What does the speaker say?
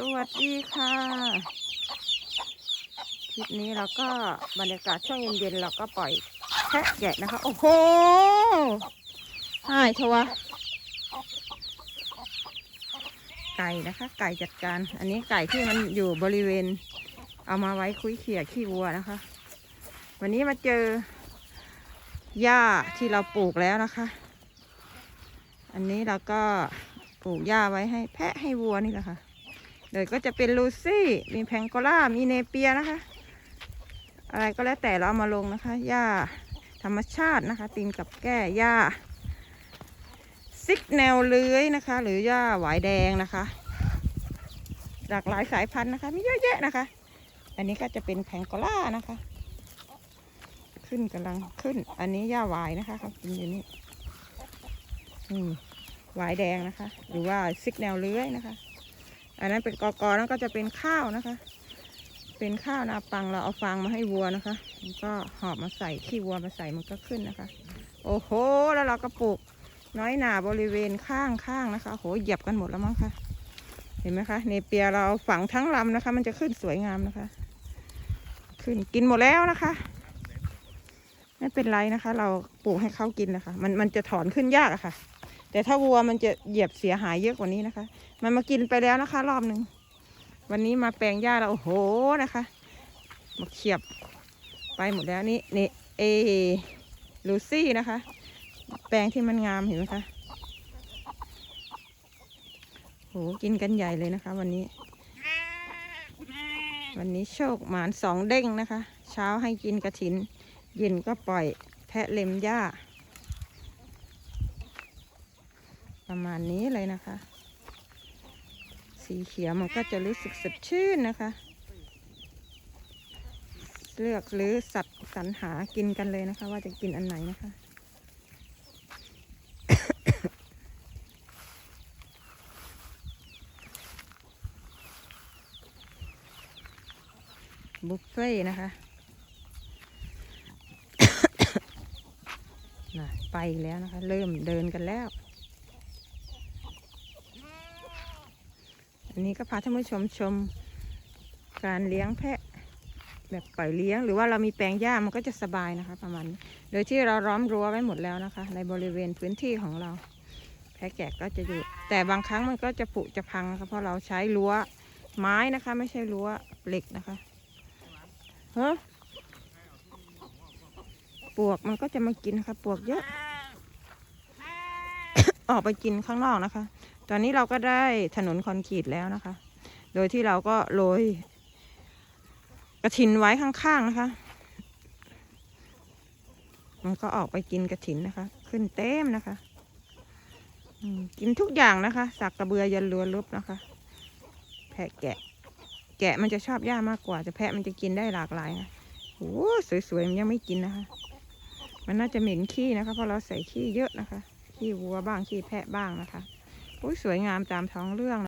สวัสดีค่ะ คลิปนี้เราก็บรรยากาศช่วงเย็นๆเราก็ปล่อยแพะแกะนะคะ โอ้โหหายทวะไก่นะคะ ไก่จัดการ อันนี้ไก่ที่มันอยู่บริเวณ เอามาไว้คุยเขี่ยขี้วัวนะคะ วันนี้มาเจอหญ้าที่เราปลูกแล้วนะคะ อันนี้เราก็ปลูกหญ้าไว้ให้แพะให้วัวนี่แหละค่ะ โดยก็จะเป็นลูซี่ มีแพงโกล่า มีเนเปียนะคะ อะไรก็แล้วแต่เราเอามาลงนะคะ หญ้าธรรมชาตินะคะ ตีนกับแก้หญ้าซิกแนวเลื้อยนะคะ หรือหญ้าหวายแดงนะคะ หลากหลายสายพันธุ์นะคะ มีเยอะแยะนะคะ อันนี้ก็จะเป็นแพงโกล่านะคะ ขึ้นกำลังขึ้น อันนี้หญ้าหวายนะคะเขากินอยู่นี่นี่หวายแดงนะคะ หรือว่าซิกแนวเลื้อยนะคะ อันนั้นเป็นกอกอนั่นก็จะเป็นข้าวนะคะ เป็นข้าวนาปังเราเอาฟางมาให้วัวนะคะมันก็หอบมาใส่ขี้วัวมาใส่มันก็ขึ้นนะคะ โอ้โห แล้วเราก็ปลูกน้อยหนาบริเวณข้างข้างนะคะโหเหยียบกันหมดแล้วมั้งคะเห็นไหมคะเนเปียเราฝังทั้งลำนะคะ มันจะขึ้นสวยงามนะคะ ขึ้นกินหมดแล้วนะคะ ไม่เป็นไรนะคะ เราปลูกให้เขากินนะคะ มันมันจะถอนขึ้นยากอะค่ะ แต่ถ้าวัวมันจะเหยียบเสียหายเยอะกว่านี้นะคะ มันมากินไปแล้วนะคะ รอบหนึ่งวันนี้มาแปลงหญ้าแล้วโอ้โหนะคะมาเขียบไปหมดแล้วนี่นี่เอลูซี่นะคะ แปลงที่มันงามเห็นไหมคะโหกินกันใหญ่เลยนะคะ วันนี้ วันนี้โชคหมานสองเด้งนะคะ เช้าให้กินกระถิน เย็นก็ปล่อยแพะเล็มหญ้า ประมาณนี้เลยนะคะ สีเขียวมันก็จะรู้สึกสดชื่นนะคะ เลือกหรือสัตว์สรรหากินกันเลยนะคะ ว่าจะกินอันไหนนะคะบุฟเฟ่ต์นะคะน่ะไปแล้วนะคะ เริ่มเดินกันแล้ว อันนี้ก็พาท่านผู้ชมชมการเลี้ยงแพะ แบบปล่อยเลี้ยง หรือว่าเรามีแปลงหญ้ามันก็จะสบายนะคะ ประมาณนี้โดยที่เราล้อมรั้วไว้หมดแล้วนะคะ ในบริเวณพื้นที่ของเรา แพะแกะก็จะอยู่ แต่บางครั้งมันก็จะผุจะพังนะคะเพราะเราใช้รั้วไม้นะคะ ไม่ใช่รั้วเหล็กนะคะเฮ้ปวกมันก็จะมากินนะคะปวกเยอะ ออกไปกินข้างนอกนะคะ ตอนนี้เราก็ได้ถนนคอนกรีตแล้วนะคะ โดยที่เราก็โรยกระถินไว้ข้างๆนะคะ มันก็ออกไปกินกระถินนะคะ ขึ้นเต็มนะคะกินทุกอย่างนะคะ สักกระเบือยันรัวลบนะคะ แพะแกะ แกะมันจะชอบหญ้ามากกว่าแต่แพะมันจะกินได้หลากหลายนะโอ้สวยๆมันยังไม่กินนะคะ มันน่าจะเหม็นขี้นะคะ เพราะเราใส่ขี้เยอะนะคะ ขี้วัวบ้างขี้แพะบ้างนะคะอุ้ยสวยงามตามท้องเรื่อง